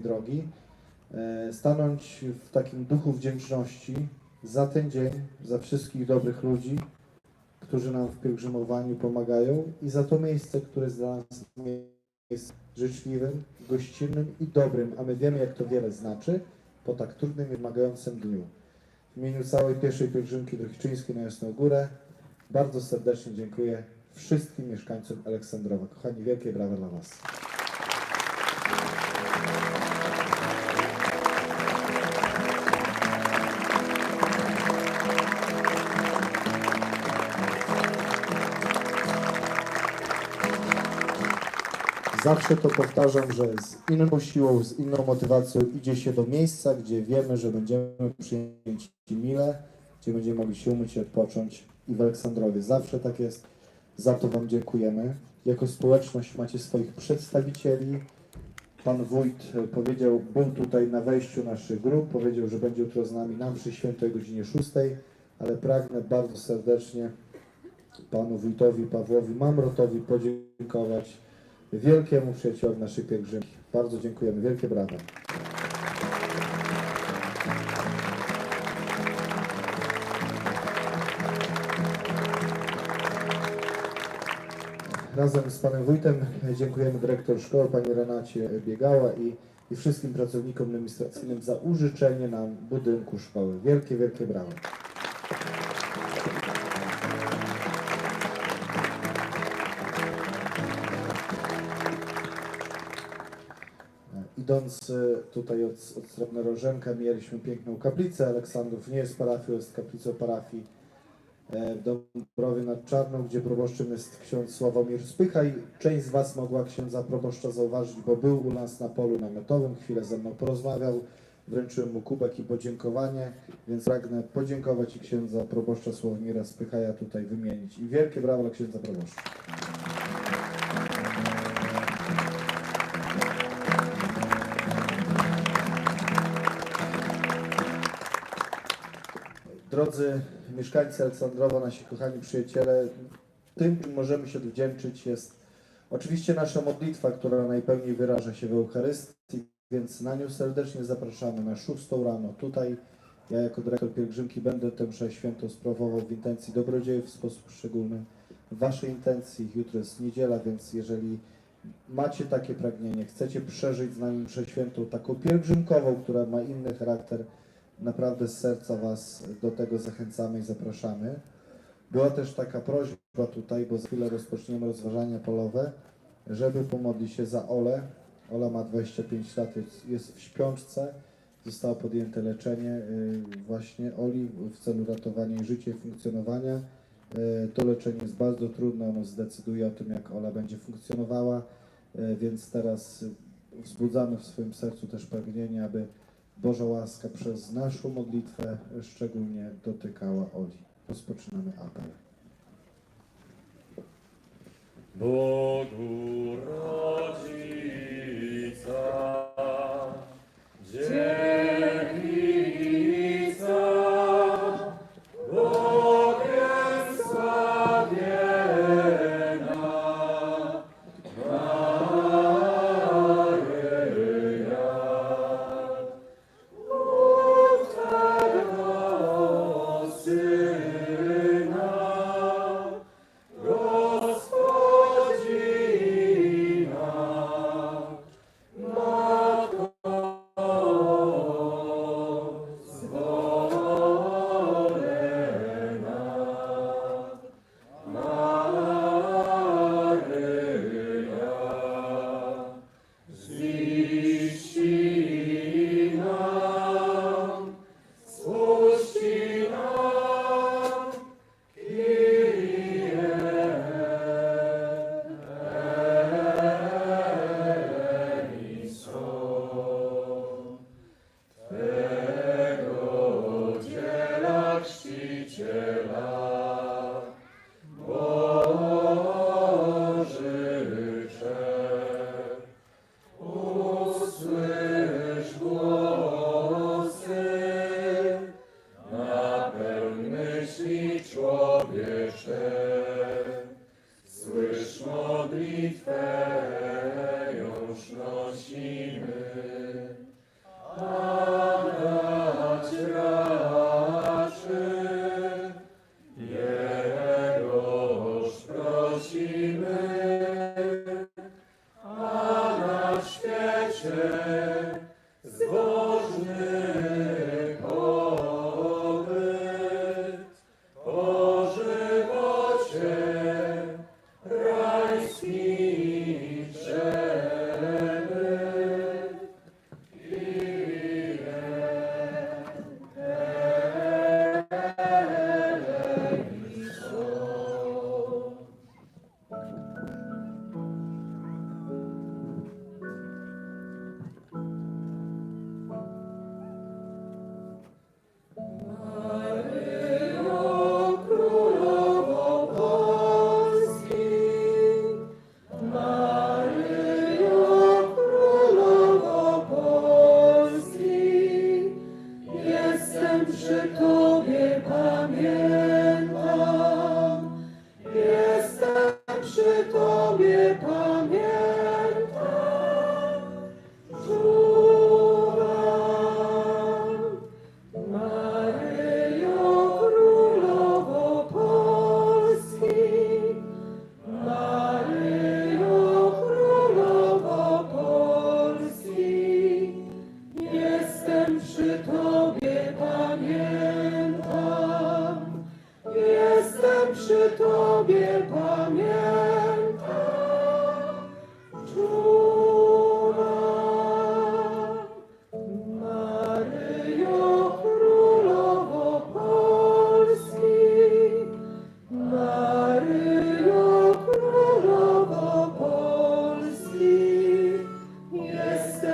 drogi, e, stanąć w takim duchu wdzięczności za ten dzień, za wszystkich dobrych ludzi, którzy nam w pielgrzymowaniu pomagają i za to miejsce, które jest dla nas miejscem życzliwym, gościnnym i dobrym, a my wiemy, jak to wiele znaczy po tak trudnym i wymagającym dniu. W imieniu całej pierwszej pielgrzymki do Chiczyńskiej na Jasną Górę bardzo serdecznie dziękuję wszystkim mieszkańcom Aleksandrowa. Kochani, wielkie brawa dla Was. Zawsze to powtarzam, że z inną siłą, z inną motywacją idzie się do miejsca, gdzie wiemy, że będziemy przyjęci mile, gdzie będziemy mogli się umyć i odpocząć. I w Aleksandrowie zawsze tak jest. Za to Wam dziękujemy. Jako społeczność macie swoich przedstawicieli. Pan wójt e, powiedział, był tutaj na wejściu naszych grup, powiedział, że będzie jutro z nami na mszy świętej o godzinie 6, ale pragnę bardzo serdecznie panu wójtowi Pawłowi Mamrotowi podziękować wielkiemu przyjacielowi naszej pielgrzymki. Bardzo dziękujemy. Wielkie brawa. Razem z panem wójtem dziękujemy dyrektor szkoły, pani Renacie Biegała i, i wszystkim pracownikom administracyjnym za użyczenie nam budynku szkoły. Wielkie, wielkie brawa. Idąc tutaj od, od strony Rożenka, mieliśmy piękną kaplicę. Aleksandrów nie jest parafią, jest kaplicą parafii e, w Dąbrowie nad Czarną, gdzie proboszczem jest ksiądz Sławomir Spycha i część z Was mogła księdza proboszcza zauważyć, bo był u nas na polu namiotowym, chwilę ze mną porozmawiał, wręczyłem mu kubek i podziękowanie, więc pragnę podziękować i księdza proboszcza Sławomira Spychaja tutaj wymienić. I wielkie brawo dla księdza proboszcza. Drodzy mieszkańcy Aleksandrowa, nasi kochani przyjaciele, tym, czym możemy się odwdzięczyć jest oczywiście nasza modlitwa, która najpełniej wyraża się w Eucharystii, więc na nią serdecznie zapraszamy na 6 rano tutaj. Ja jako dyrektor pielgrzymki będę tę mszę świętą sprawował w intencji dobrodziejów w sposób szczególny. W Waszej intencji jutro jest niedziela, więc jeżeli macie takie pragnienie, chcecie przeżyć z nami mszę świętą, taką pielgrzymkową, która ma inny charakter, naprawdę z serca Was do tego zachęcamy i zapraszamy. Była też taka prośba tutaj, bo za chwilę rozpoczniemy rozważania polowe, żeby pomodlić się za Olę. Ola ma 25 lat, jest- w śpiączce. Zostało podjęte leczenie y, właśnie Oli w celu ratowania jej życia i funkcjonowania. Y, To leczenie jest bardzo trudne, ono zdecyduje o tym, jak Ola będzie funkcjonowała, y, więc teraz wzbudzamy w swoim sercu też pragnienie, aby Boża łaska przez naszą modlitwę szczególnie dotykała Oli. Rozpoczynamy apel. Bogu rodzica,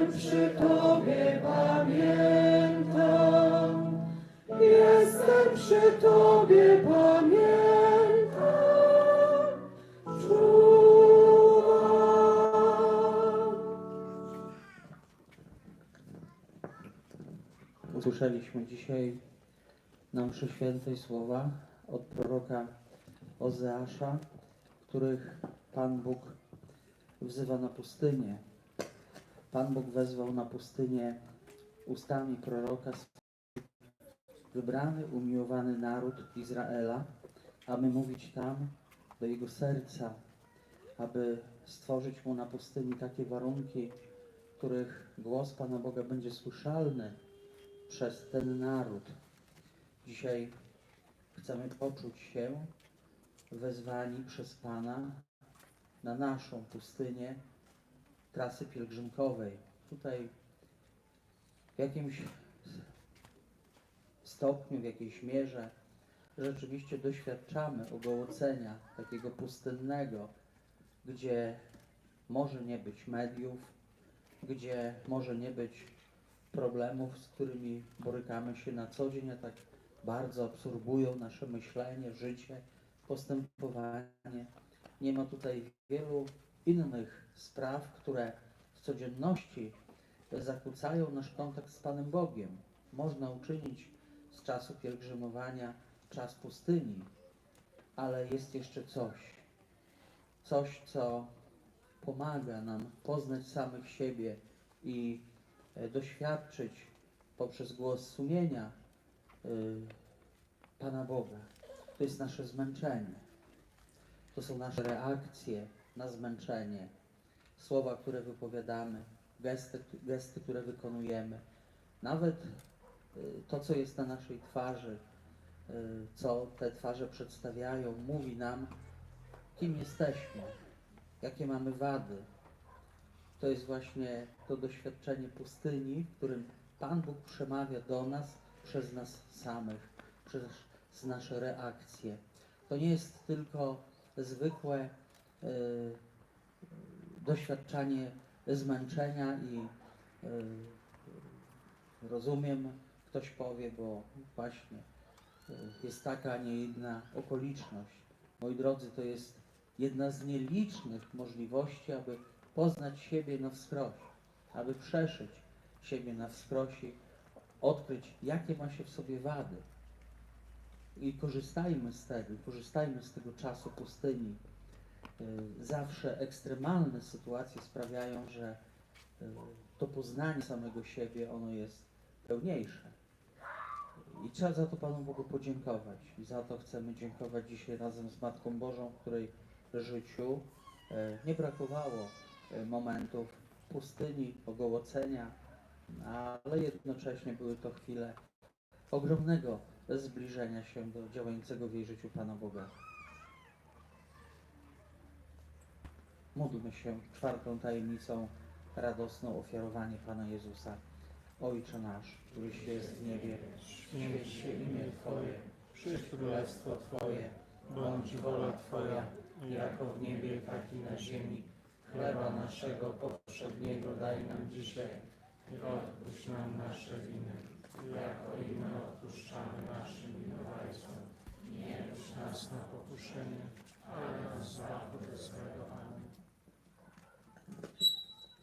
jestem przy Tobie, pamiętam, jestem przy Tobie, pamiętam, czuwam. Usłyszeliśmy dzisiaj na mszy świętej słowa od proroka Ozeasza, których Pan Bóg wzywa na pustynię. Pan Bóg wezwał na pustynię ustami proroka wybrany, umiłowany naród Izraela, aby mówić tam do jego serca, aby stworzyć mu na pustyni takie warunki, w których głos Pana Boga będzie słyszalny przez ten naród. Dzisiaj chcemy poczuć się wezwani przez Pana na naszą pustynię trasy pielgrzymkowej. Tutaj w jakimś stopniu, w jakiejś mierze rzeczywiście doświadczamy ogołocenia takiego pustynnego, gdzie może nie być mediów, gdzie może nie być problemów, z którymi borykamy się na co dzień, a tak bardzo absorbują nasze myślenie, życie, postępowanie. Nie ma tutaj wielu innych spraw, które w codzienności zakłócają nasz kontakt z Panem Bogiem. Można uczynić z czasu pielgrzymowania czas pustyni, ale jest jeszcze coś. Coś, co pomaga nam poznać samych siebie i e, doświadczyć poprzez głos sumienia y, Pana Boga. To jest nasze zmęczenie. To są nasze reakcje na zmęczenie. Słowa, które wypowiadamy, gesty, gesty które wykonujemy. Nawet y, to, co jest na naszej twarzy, y, co te twarze przedstawiają, mówi nam, kim jesteśmy, jakie mamy wady, to jest właśnie to doświadczenie pustyni, w którym Pan Bóg przemawia do nas przez nas samych, przez nasze reakcje. To nie jest tylko zwykłe doświadczanie zmęczenia i y, rozumiem, ktoś powie, bo właśnie y, jest taka, a nie inna okoliczność. Moi drodzy, to jest jedna z nielicznych możliwości, aby poznać siebie na wskroś, aby przeszyć siebie na wskrosi, odkryć, jakie ma się w sobie wady. I korzystajmy z tego, korzystajmy z tego czasu pustyni. Y, Zawsze ekstremalne sytuacje sprawiają, że y, to poznanie samego siebie, ono jest pełniejsze. I trzeba za to Panu Bogu podziękować. I za to chcemy dziękować dzisiaj razem z Matką Bożą, w której życiu e, nie brakowało momentów pustyni, ogołocenia, ale jednocześnie były to chwile ogromnego zbliżenia się do działającego w jej życiu Pana Boga. Módlmy się czwartą tajemnicą radosną ofiarowanie Pana Jezusa. Ojcze nasz, któryś jest w niebie, Święć się imię Twoje, przyjdź królestwo Twoje, bądź wola Twoja, jako w niebie, tak i na ziemi. Chleba naszego poprzedniego daj nam dzisiaj i odpuść nam nasze winy, jako i my odpuszczamy naszym winowajcom. Nie wódź nas na pokuszenie, ale nas zbaw Amen.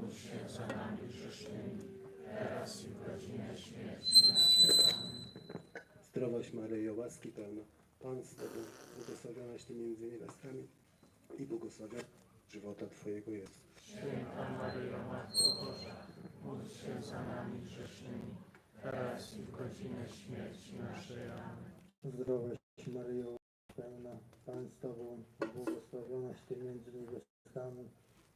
módl się za nami grzesznymi, teraz i w godzinę śmierci naszej. Amen. Zdrowaś Maryjo, łaski pełna, Pan z Tobą, błogosławionaś Ty między niewiastami i błogosławiony żywota Twojego Jezus. Święta Maryjo, Matko Boża, módl się za nami grzesznymi, teraz i w godzinę śmierci naszej. Amen. Zdrowaś Maryjo, pełna Pan z Tobą, błogosławionaś Ty między niewiastami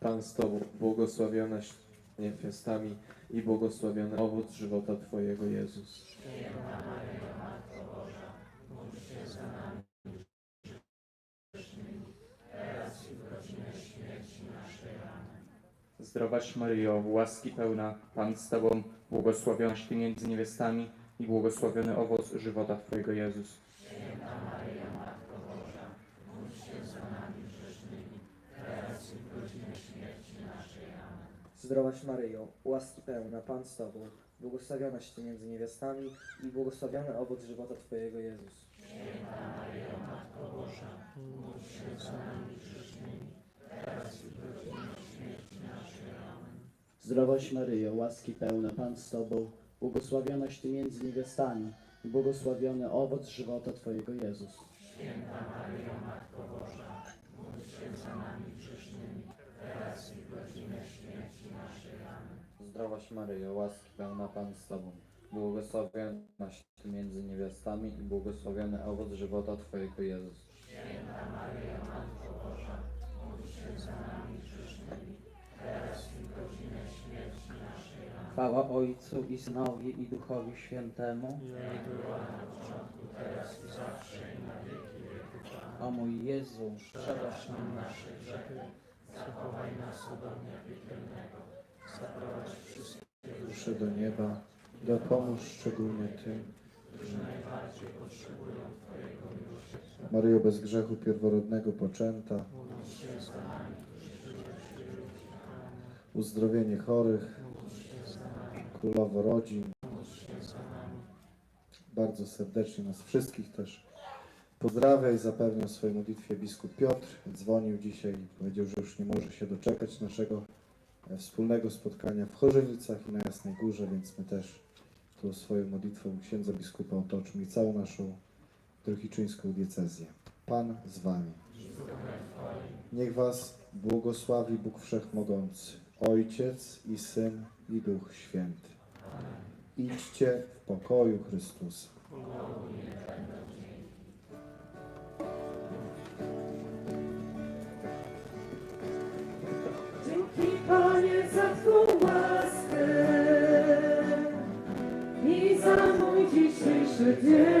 Pan z Tobą, błogosławionaś niewiastami i błogosławiony owoc żywota Twojego Jezus. Święta Maryjo, Matko Boża, módl się za nami grzesznymi, teraz i w godzinę śmierci naszej. Amen. Zdrowaś Maryjo, łaski pełna, Pan z Tobą, błogosławionaś Ty między niewiastami i błogosławiony owoc żywota Twojego Jezus. Święta Maryjo, Matko Boża, módl się za nami grzesznymi, teraz i w godzinę śmierci naszej. Amen. Zdrowaś Maryjo, łaski pełna, Pan z Tobą, błogosławionaś Ty między niewiastami i błogosławiony owoc żywota Twojego Jezus. Święta Maryjo, Matko nami teraz w. Zdrowaś Maryjo, łaski pełna Pan z Tobą, błogosławionaś Ty między niewiastami i błogosławiony owoc żywota Twojego Jezus. Święta Maryjo, Matko Boża, módl się za nami grzesznymi, teraz i w godzinę śmierci naszej. Amen. Zdrowaś Maryjo, łaski pełna, Pan z Tobą, błogosławionaś Ty między niewiastami i błogosławiony owoc żywota Twojego Jezus. Święta Maryjo, Matko Boża, módl się za nami grzesznymi, teraz i w godzinę śmierci naszej. Amen. Chwała Ojcu i Synowi i Duchowi Świętemu. Jak była na początku, teraz i zawsze i na wieki wieków. Amen. O mój Jezu, Przebacz nam nasze grzechy, zachowaj nas od ognia piekielnego, zaprowadź Do nieba, dopomóż szczególnie tym. którzy najbardziej potrzebują Twojego miłosierdzia. Maryjo bez grzechu pierworodnego poczęta, uzdrowienie chorych, królowo rodzin, bardzo serdecznie nas wszystkich też pozdrawia i zapewnia w swojej modlitwie biskup Piotr. Dzwonił dzisiaj i powiedział, że już nie może się doczekać naszego wspólnego spotkania w Chorzenicach i na Jasnej Górze, więc my też tu swoją modlitwą księdza biskupa otoczmy i całą naszą trochiczyńską diecezję. Pan z wami. Niech was błogosławi Bóg Wszechmogący, Ojciec i Syn i Duch Święty. Idźcie w pokoju Chrystusa. Za Twą łaskę i za mój dzisiejszy dzień.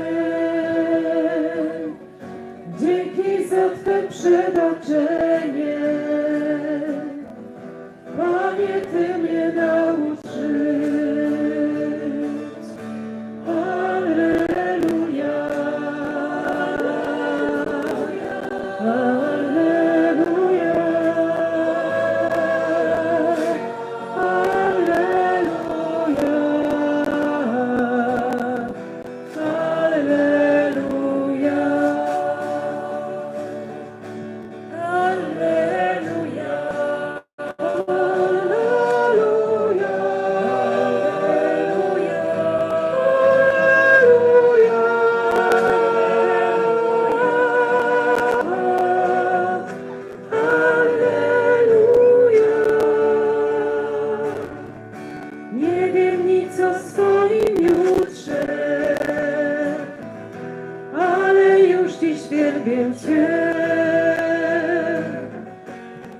uwielbię Cię.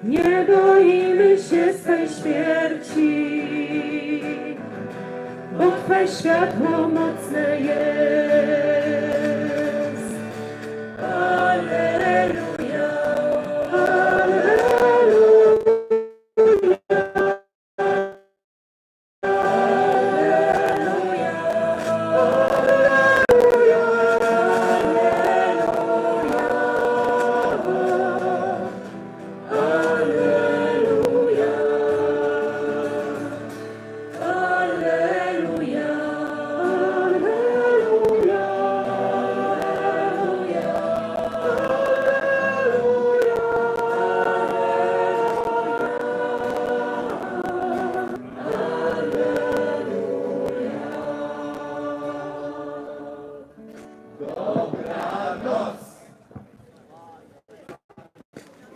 Nie boimy się swej śmierci, bo Twe światło mocne jest.